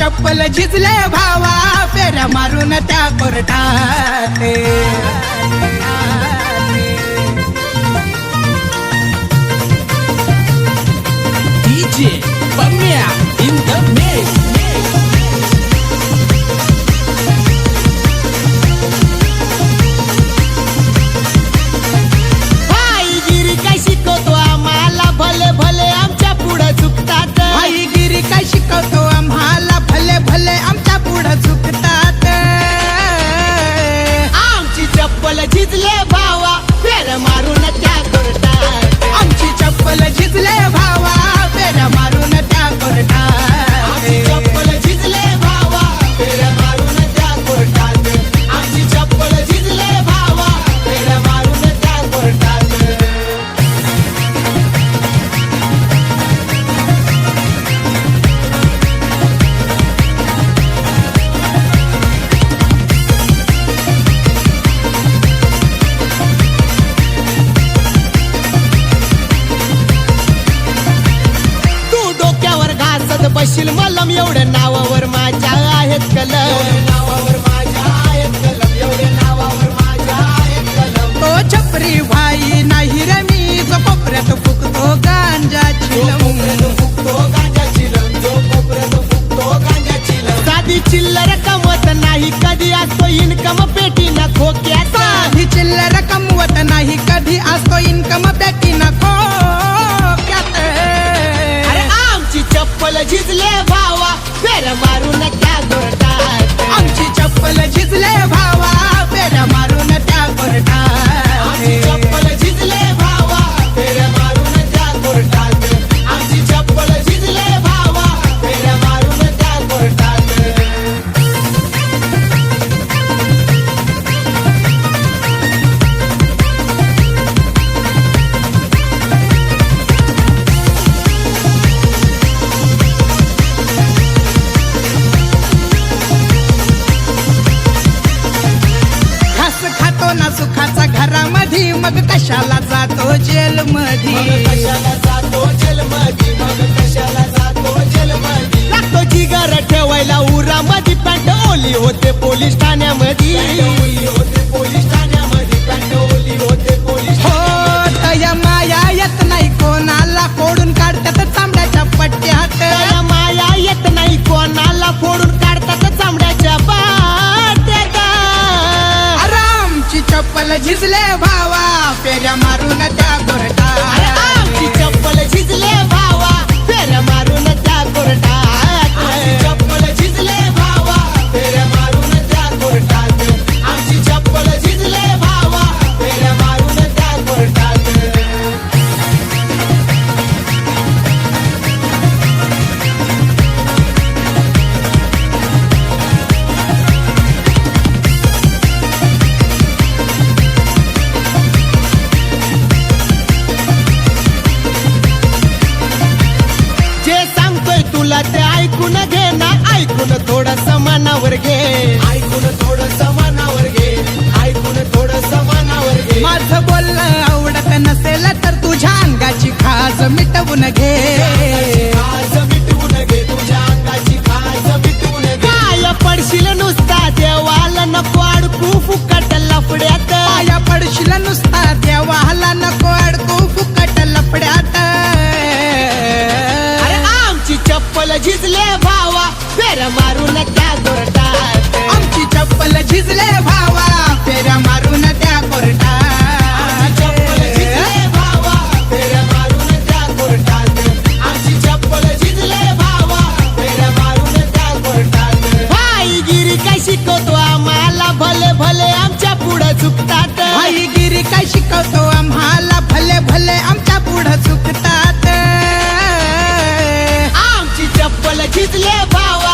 चप्पल झिजले भावा फेर मारून त्या कोर्टात. बसील मलम एवढ्या नावावर माझ्या आहेत कलर नावावर मग कशाला जातो जेल मध्ये झिजले भावा फेऱ्या मारून त्या फुकट लफड्यात. या पडशील नुसता देवाला नको अडकू फुकट लफड्यात. अरे आमची चप्पल झिजले भावा फेर मारून त्या गोरटात. आमची चप्पल झिजले भावा preciso levar